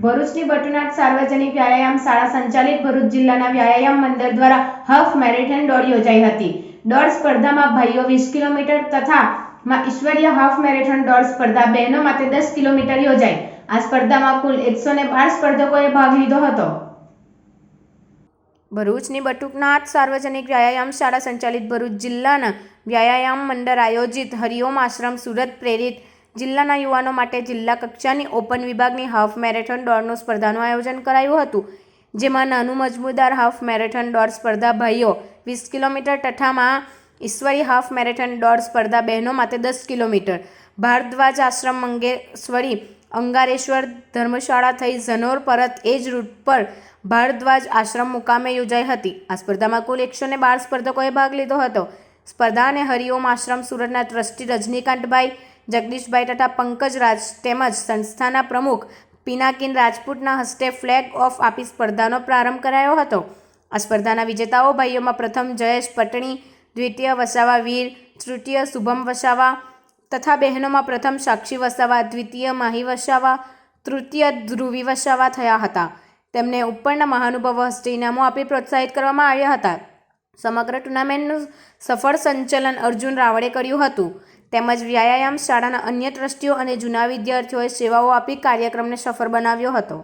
ભરૂચની બટુનાથ સાર્વજનિક વ્યાયામ શાળા સંચાલિત ભરૂચ જિલ્લાના વ્યાયામ મંડળ દ્વારા હાફ મેરેથોન દોડ યોજાઈ હતી. દોડ સ્પર્ધામાં ભાઈઓ વીસ કિલોમીટર તથા માં ઈશ્વરીય હાફ મેરેથોન દોડ સ્પર્ધા બહેનો માટે દસ કિલોમીટર યોજાઈ. આ સ્પર્ધામાં કુલ એકસો ને બાર સ્પર્ધકોએ ભાગ લીધો હતો. ભરૂચની બટુકનાથ સાર્વજનિક વ્યાયામ શાળા સંચાલિત ભરૂચ જિલ્લાના વ્યાયામ મંડળ આયોજિત હરિઓમ આશ્રમ સુરત પ્રેરિત જિલ્લાના યુવાનો માટે જિલ્લા કક્ષાની ઓપન વિભાગની હાફ મેરેથોન દોડનું સ્પર્ધાનું આયોજન કરાયું હતું, જેમાં નાનું મજબૂદાર હાફ મેરેથોન દોડ સ્પર્ધા ભાઈઓ વીસ કિલોમીટર તથામાં ઈશ્વરી હાફ મેરેથોન દોડ સ્પર્ધા બહેનો માટે દસ કિલોમીટર. ભારદ્વાજ આશ્રમ મંગેશ્વરી અંગારેશ્વર ધર્મશાળા થઈ ઝનોર પરત એ જ રૂટ પર ભારદ્વાજ આશ્રમ મુકામે યોજાઈ હતી. આ સ્પર્ધામાં કુલ એકસો ને બાર સ્પર્ધકોએ ભાગ લીધો હતો. સ્પર્ધાને હરિઓમ આશ્રમ સુરતના ટ્રસ્ટી રજનીકાંતભાઈ જગદીશભાઈ તથા પંકજ રાજ તેમજ સંસ્થાના પ્રમુખ પિનાકિન રાજપૂતના હસ્તે ફ્લેગ ઓફ આપી સ્પર્ધાનો પ્રારંભ કરાયો હતો. આ સ્પર્ધાના વિજેતાઓ ભાઈઓમાં પ્રથમ જયેશ પટણી, દ્વિતીય વસાવા વીર, તૃતીય શુભમ વસાવા તથા બહેનોમાં પ્રથમ સાક્ષી વસાવા, દ્વિતીય માહી વસાવા, તૃતીય ધ્રુવી વસાવા થયા હતા. તેમને ઉપરના મહાનુભાવો હસ્તે ઇનામો આપી પ્રોત્સાહિત કરવામાં આવ્યા હતા. સમગ્ર ટુર્નામેન્ટનું સફળ સંચાલન અર્જુન રાવળે કર્યું હતું. તેમજ વ્યાયામ શાળાના અન્ય ટ્રસ્ટીઓ અને જૂના વિદ્યાર્થીઓએ સેવાઓ આપી કાર્યક્રમને સફળ બનાવ્યો હતો.